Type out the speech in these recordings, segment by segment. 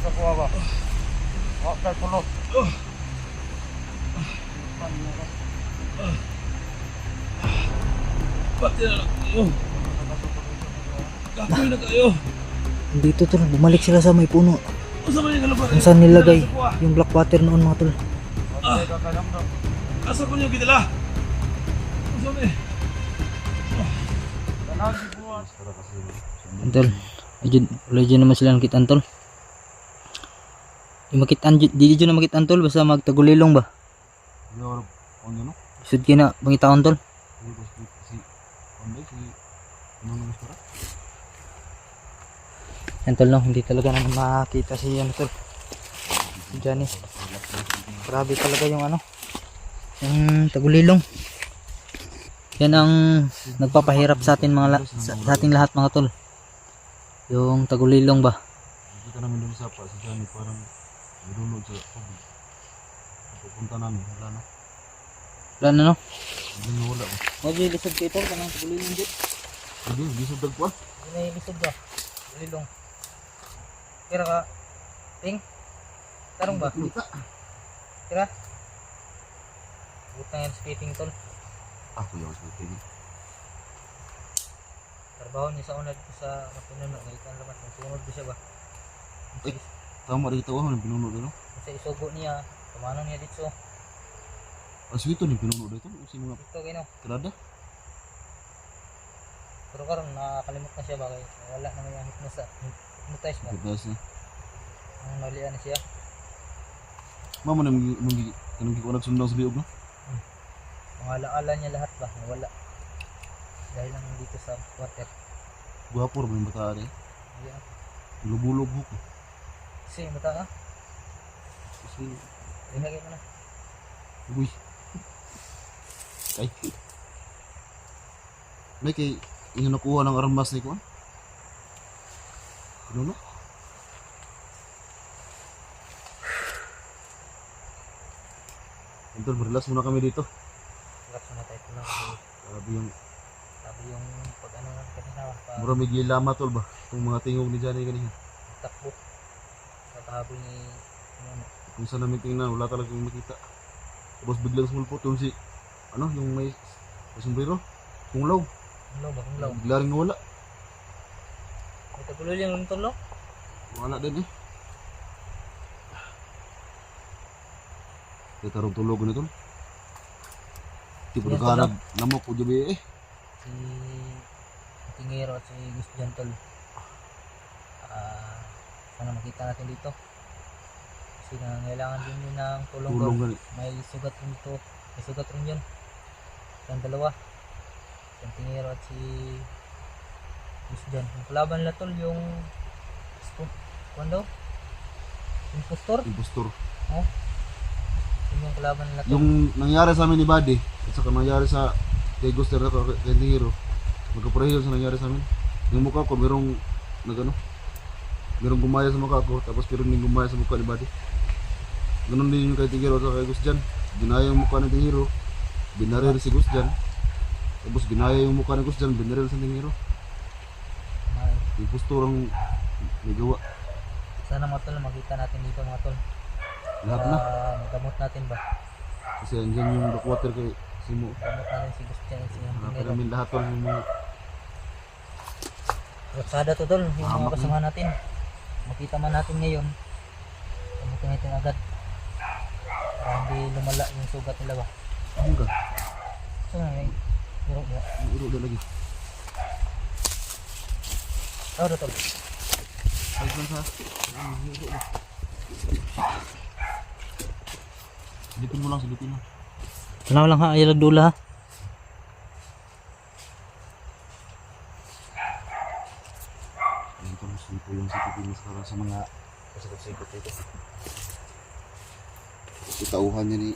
sa kuha ba? Wa kay pulo. Pati na lang kayo. Kapoy na kayo. Dito tol, bumalik sila sa may puno. Kung saan nilagay yung black water noon mga tol. Do. Asa ko niyo gidala? Asa man eh? Tanagi buwan. Tol, medyo, wala dyan naman sila nakitaan tol. Di makitaan, di dyan na makitaan tol, basta magtagulilong ba? Yo, on yun no? Sud kina, pangitaon tol. Dito ano? Yan tol no, hindi talaga naman makita si ano tol. Si Johnny. Grabe talaga yung ano. Yung tagulilong. Yan ang nagpapahirap sa atin mga sa, sa ating lahat mga tol. Yung tagulilong ba? Kita namin dun sa pa si Johnny parang nilunod sa tubig. Pupunta namin, wala na. Wala na no? Hindi na wala. Medyo lisod kayo tol, kanang tagulilong dito. Hindi, hindi sa dagwa. Hindi na lisod ba? Tagulilong. Kira ka? Ting? Tarong ba? Kira? Butang yan skating tol. Ako yung skating. Trabaho niya sa una dito sa Mapinuno, ngayon lamat, sunod ko siya ba? Ay. Tama dito nang pinuno dito. Sa isugo niya, tumanong niya dito. Ang sweet ni pinuno dito. Kasi mga Dito kayo no. kalada. Pero karon nakakalimot na siya ba kay wala naman yung hypnosa. Hypnotize ba? Pagkas na. Ang nalian na siya. Mama nang nang kanang gikuan sa biog no. Pangalaala niya lahat ba? Wala. Dahil lang dito sa water. Guwapo ra ba bata ari. Ayan. Lubulog ko. Kasi mata ka. Kasi Lihagay mo na. uy. Ay. May kay ino nakuha ng armas ni ko. Ano no? Enton, relax muna kami dito. Relax mo na tayo lang kasi Grabe yung sabi yung pag ano nga kanina pa mura may gilama tol ba? Itong mga tingog ni Johnny kanina. takbo. Sa kahabol ni ano, Kung saan namin tingnan, wala talaga yung makita. Tapos biglang sumulpot yung si, ano, yung may, may sombrero. Kung law. Ang law ba? Ang law. Bigla rin nawala. May tagulo yung luntol no? Wala din eh. Kaya tarong tulog na ito. Di pa Yan, naghanap. Lamok ko jabi eh. si Tingero at si Gus Jantol. Ah, sana makita natin dito. Kasi nangailangan din yun ng tulong. Tulong doon. May sugat rin dito. May sugat rin yun. Ang dalawa. Yung Tingero at si Gus Jan. Yung kalaban nila tol yung Kung daw? Impostor? Impostor. Yun yung kalaban nila tol. Yung nangyari sa amin ni Buddy, at saka nangyari sa kay Guster na kay Hero, magkapareho sa nangyari sa amin. Yung mukha ko, merong, nagano, merong gumaya sa mukha ko, tapos pero hindi gumaya sa mukha ni Buddy. Ganun din yung kay Tigero at kay Gusjan. Ginaya yung mukha ni Tigero, binaril si Gusjan. Tapos ginaya yung mukha ni Gusjan, binaril sa Tigero. Yung postura ang may gawa. Sana mga tol makita natin dito mga tol. Lahat na. Ah, gamot natin ba? Kasi andyan yung backwater kay Simo. Gamot natin si Gus Jan at si Tingero. Nakakalamin lahat tol yung mga Raksada to tol, yung mga kasama natin. Makita man natin ngayon. Gamitin natin agad. Para hindi lumala yung sugat nila ba. ka? So, may biro mo. Yung uro na lagi. Tawad tol. Ay, lang sa... Yung uro na. Silipin mo lang, silipin lang. Tanaw lang ha, ayaw dula ha. Ayun to, sipo yung sikipin mo para sa mga kasikot-sikot ito. Itauhan niya ni...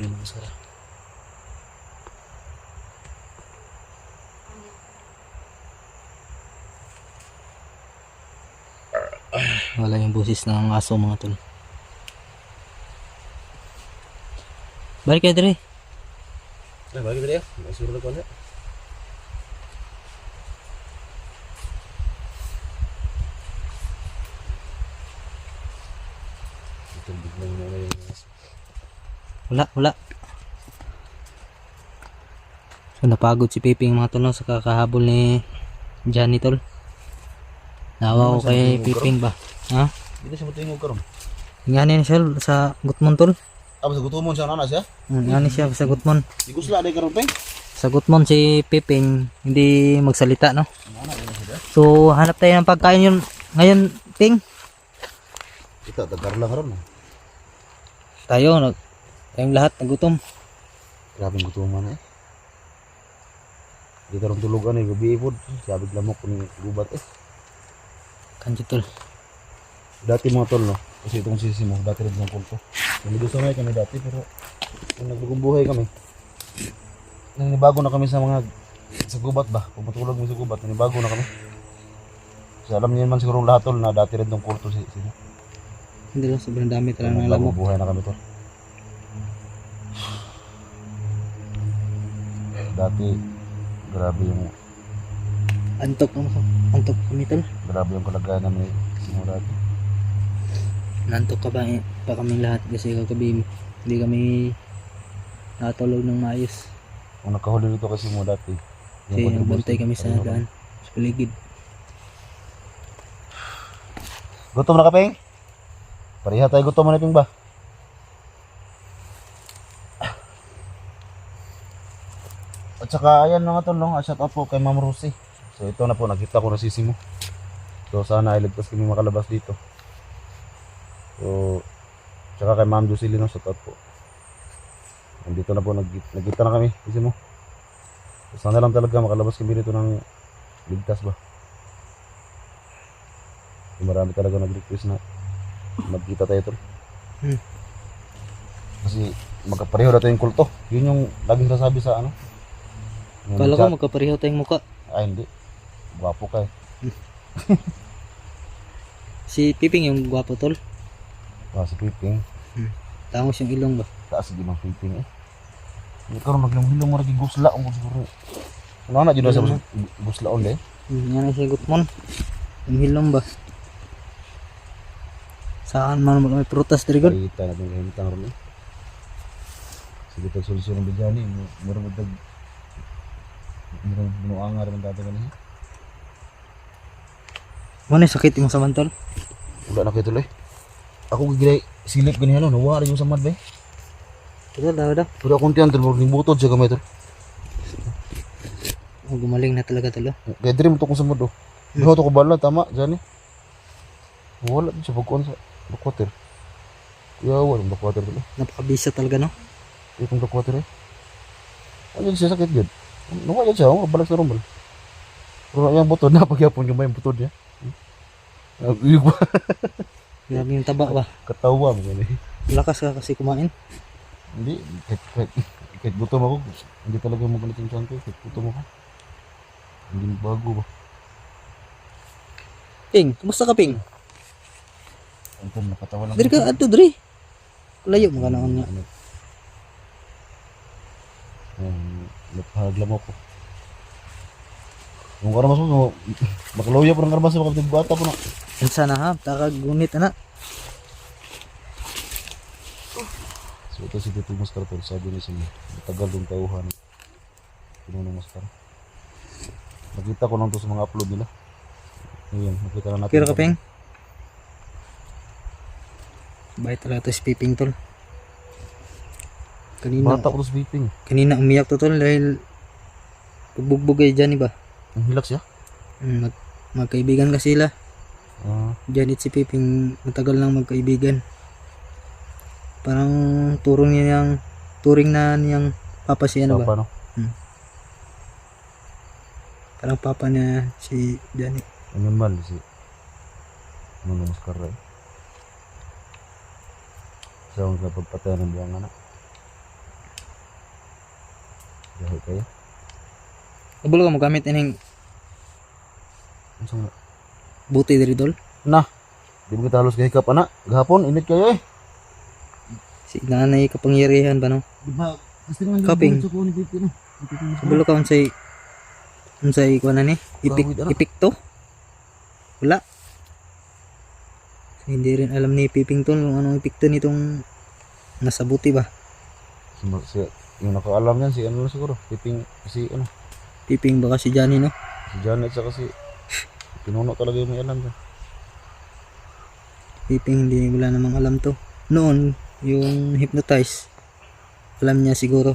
Ano mga sara? Wala yung busis ng aso mga tol. Balik kayo dire. Ay, bagi tadi ya. May suruh na ko na. Tubig lang na ngayon. Wala, wala. So napagod si Piping mga tol sa kakahabol ni Johnny tol. Nawa ko kay Piping ba? Ha? Dito siya matingog karon. Nga niya siya sa Gutmon tol. Ah, sa gutumon siya nana siya. Mm, Nga niya siya sa Gutmon. Di ko sila day karon pa. Sa Gutmon si Piping hindi magsalita no. So hanap tayo ng pagkain yun ngayon Ping. Kita tagar lang karon. Tayo nag tayong lahat nagutom. Grabe gutuman eh. Di karon tulugan eh gabi pod. Sabi lamok ni gubat eh. Kanji tol. Dati mga tol no. Kasi itong sisi mo, dati rin ng kulto. Namidusa na kami dati pero nung nagbagong buhay kami. Nanibago na kami sa mga sa gubat ba? Pumutulog mo sa gubat, nanibago na kami. Kasi alam niyo man siguro lahat tol na dati rin ng kulto si sino. Hindi lang sobrang dami talaga ng. Nagbagong buhay na kami tol. Dati grabe yung Antok ano ko? Antok kami tol. grabe yung kalagayan namin sino dati. Nantok ka ba eh, pa kaming lahat kasi kagabi hindi kami natulog ng maayos. Kung nakahuli dito kasi mo dati. Kasi contribution, nagbantay kami sa daan. Sa paligid. Gutom na ka, Peng? Pareha tayo gutom na, ba? At saka, ayan mga tol, no? shout out po kay Ma'am Rosie. So, ito na po, nakita ko na sisi mo. So, sana ay ligtas kami makalabas dito. So, tsaka kay Ma'am Jocelyn, no? shout out po. Nandito na po, nag nagkita na kami, sisi mo. So, sana lang talaga makalabas kami dito ng ligtas ba. So, marami talaga nag-request na magkita tayo tol. Hmm. Kasi magkapareho na tayong kulto. Yun yung laging sinasabi sa ano. Yung Kala ko magkapareho tayong muka. Ay hindi. Gwapo ka eh. Si Piping yung gwapo tol. Ah, si Piping. Tangos yung ilong ba? Taas sige ng Piping eh. Hindi karoon naglong-hilong mo rin gusla ang siguro. Ano na dyan sa gusla on eh. Hmm, yan ay si Gutmon. Yung ilong ba? Saan man mo may prutas diri god? Kita natin kahintang rin eh. Sige tag solusyon ng bidyani. Meron mo tag Meron binuanga rin ang dati kanina. Mo na sakit mo sa mantol. Wala na kayo tuloy. Ako gigilay silip ganyan ano. Nawa rin yung samad ba eh. Ito daw daw. Pero akong tiyan tol. Huwag butod siya kamay tol. Oh, gumaling na talaga tol. Kaya dream to kung samad oh. Ihaw to ko bala. Tama. Eh. Wala din siya pagkuhan sa backwater. Kaya wala yung backwater eh. Napakabisa talaga no. Ito yung backwater eh. Ano siya sakit gud. Nawa yan siya. Oh, balik sa rumbal. Pero yung butod na pagyapon yung may butod niya. Ah, Yung Grabe yung taba ba? katawa mo gani. Lakas ka kasi kumain. Hindi, kahit, kahit, kahit gutom ako, hindi talaga magalit yung tiyan ko. Kahit gutom ako. Hindi bago ba? Ping, kumusta ka Ping? Ang tom, nakatawa lang. Diri ka adto diri. Layo mo ka na nga. Ano? Um, Nagpahaglam ako. Yung karmas mo, makaluya po ng karmas mo kapatid bata po na. Unsa na ha? Taka gunit ana. So ito si Tito Maskara tol, sabi niya sa mga matagal yung tauhan. Pinunong Maskara. Nakita ko lang to sa mga upload nila. Ayan, nakita na natin. Kira ka Ping? Bait talaga to si Piping tol. Kanina, Bata ko vaping. kanina umiyak to tol dahil bugbog ay Johnny ba? Ang hilak siya. Mm, Mag, magkaibigan kasi sila. Ah, Janet si Piping matagal nang magkaibigan. Parang turong niya niyang turing na niyang papa si ano ba? papa, no? Parang papa niya si Janet. Ang normal si Nuno Maskara Siya ang kapagpatay ng buwang anak. Dahil kayo. Kabalo ka mo gamit ining buti diri tol. Na, di mo kita halos kahikap anak. Gahapon, init kayo eh. Si nanay kapangyarihan ba no? Di ba? Gusto nga Kaping. sa kuha? Kabalo ka unsay unsay kuan na ni? Ipik Gawid, ano? ipik to? Wala. Hindi rin alam ni Piping tol kung anong epekto nitong nasa buti ba. Si, si, yung nakaalam yan, si ano na siguro, piping, si ano, Piping baka si Johnny no? si Janet sa kasi, pinuno talaga yung may alam dyan. Piping hindi wala namang alam to. Noon, yung hypnotize, alam niya siguro.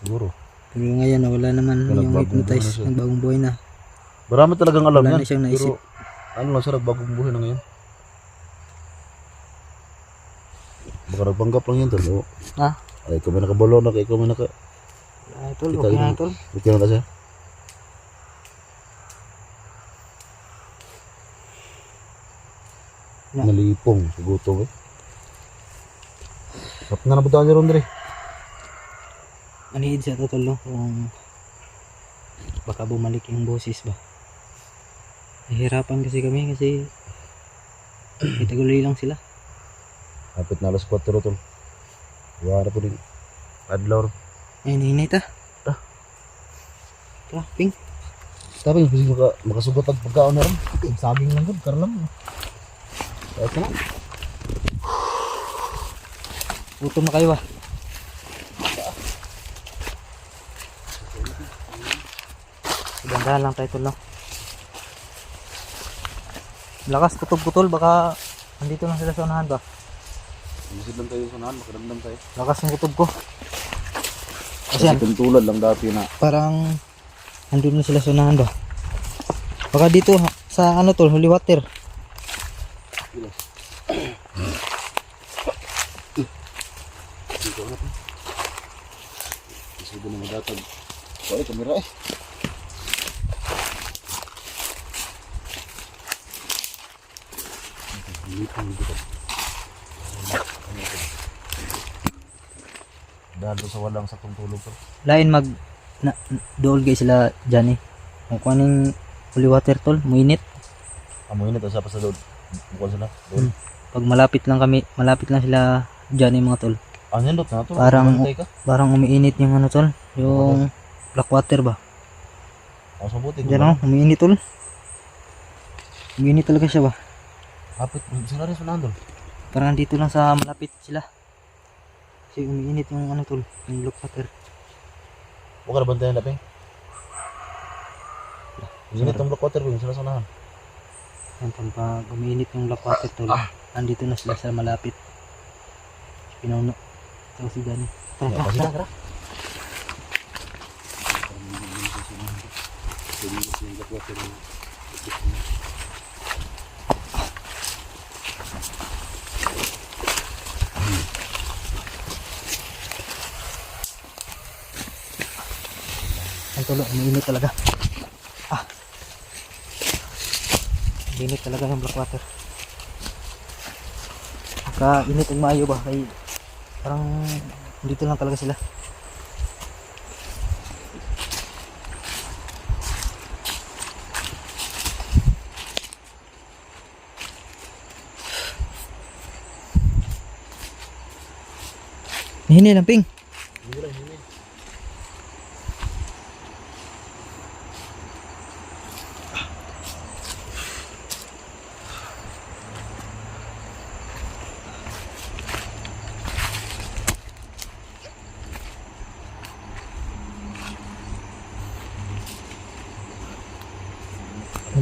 Siguro. Pero ngayon, wala naman Wala, yung hypnotize. Nagbagong buhay na. Marami talagang alam Wala yan. na siyang naisip. Pero, ano lang siya, nagbagong buhay na ngayon. Baka nagpanggap lang yun, tol. Oo. Ha? Ay, ikaw may nakabalo na, ikaw may naka... Ay, tol, yun. na tol. Okay na kasi. Na. Nalipong, gutom eh. Kapag nga nabutaan niya ron, Dre. Manihid siya to tol no? Kung baka bumalik yung boses ba. Nahihirapan kasi kami kasi itaguloy lang sila. Kapit na alas 4 tol. Wala po din. Adlaw. Ay, nahinit ah. Ah. Ah, ping. Sabi, kasi maka, makasugot ang pagkaon na rin. Saging lang good, karlam. Kaya ka na. Gutom na kayo ah. Gandahan lang tayo tol no. Lakas kutob-kutol baka andito lang sila sa unahan ba. Isid lang tayo sa nahan, makaramdam tayo. Lakas ng kutob ko. Kasi Kasi yan, tulad lang dati na. parang andun na sila sa unahan ba. Baka dito sa ano tol, holy water. Dito na po. Isubo na madatag. Wala, kamera eh. Dahil doon sa walang sakong tulog ko. Lain mag na, dool guys sila Johnny. Kung kuning holy water tol, muinit. Amoy na to sa pasalod. Bukal sila. Doon. Pag malapit lang kami, malapit lang sila Johnny mga tol. Ang nindot na to. Parang-. Parang umiinit yung ano tol, yung black water ba? Ang sabuti. Diyan oh, umiinit tol. Umiinit talaga siya ba? Kapit. Sila rin sa nandol. Parang dito lang sa malapit sila. Kasi umiinit yung ano tol, yung black water. Huwag ka na bantayan lapeng. Init ang black water yung sila sa nahan. Yan tol, pag umiinit yung black water tol, andito na sila sa malapit. Pinuno. Ito si Johnny. Tara, tara, tara. tara. Ang tulo, umiinit talaga. Ah. Umiinit talaga yung black water. Pagka init ang maayo ba, kay parang dito lang talaga sila. Hini lang ping.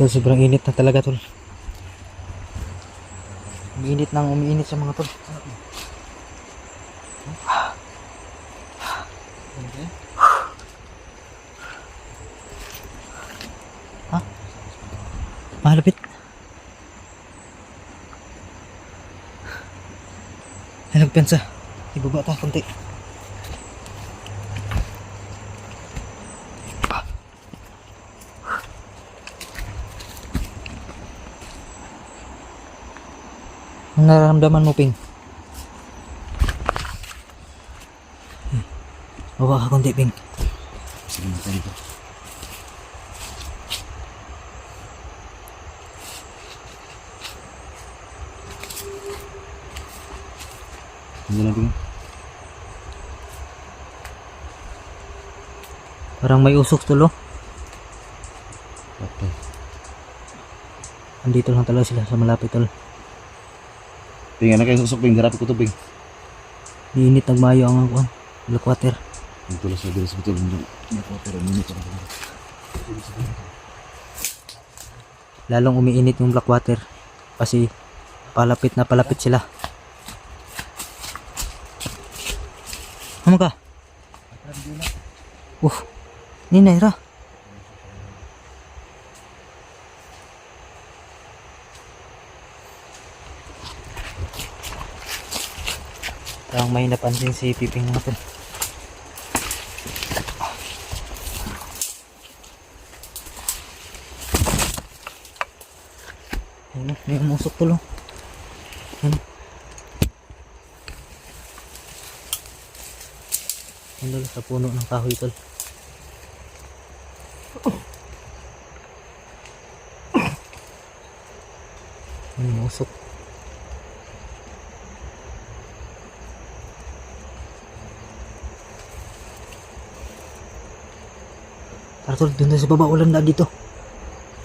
Ito sobrang init na talaga tol. Umiinit nang umiinit sa mga tol. Ha? Malapit. Ay, nagpensa. Ibaba ta konti. Ang nararamdaman mo, Ping? Hmm. Baba ka konti, Ping. Sige, matay dito. Hindi na tingin. Parang may usok tulo. Okay. Andito lang talaga sila sa malapit tol. Tingnan na kayo susok ping harap ko tubig. Init nagmayo ang ang black water. Ang tulos na dito sa betul ng water ang na. Lalong umiinit yung black water kasi palapit na palapit sila. Ano ka? Uh, ni Naira. Parang may napansin si Piping natin. Ayun, may umusok tulo. Ayun. Dalo sa puno ng kahoy tol. Tara tol, tayo sa baba. Walang daan dito.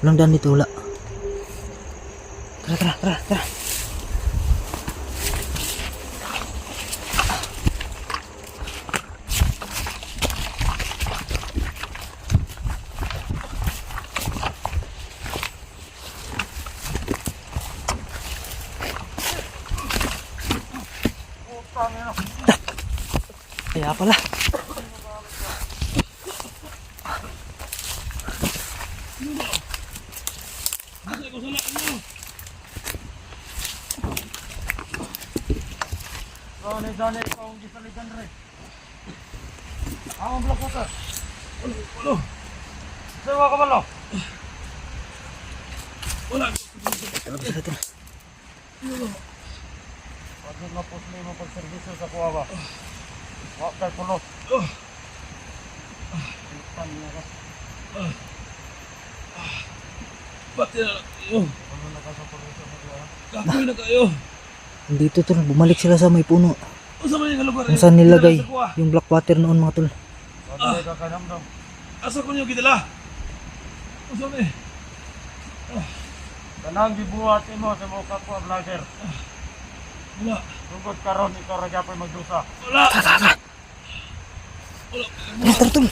Walang daan dito, wala. Tara, tara, tara, tara. Kaya pala. Johnny, Johnny, ikaw ang gisaligan rin. Ako ang black water. Ulo, ulo. Sawa ka ba lo? Wala. Tara, tara. Pag nga po sila yung pagservisyo sa kuha ba? Wak kay pulo. Ipan niya ka. Pati na lang kayo. Ano na ka sa kuha? Kapoy na kayo. Dito tol, bumalik sila sa may puno. Asa man yung lugar? Kung saan nilagay yung black water noon mga tol. Kanamdam. Asa ko niyo gidala? Asa ni? Tanang gibuhat mo sa mga kapwa vlogger. Wala. Tungkol karon ikaw ra gyapon magdusa. Wala. Wala. Tara tol.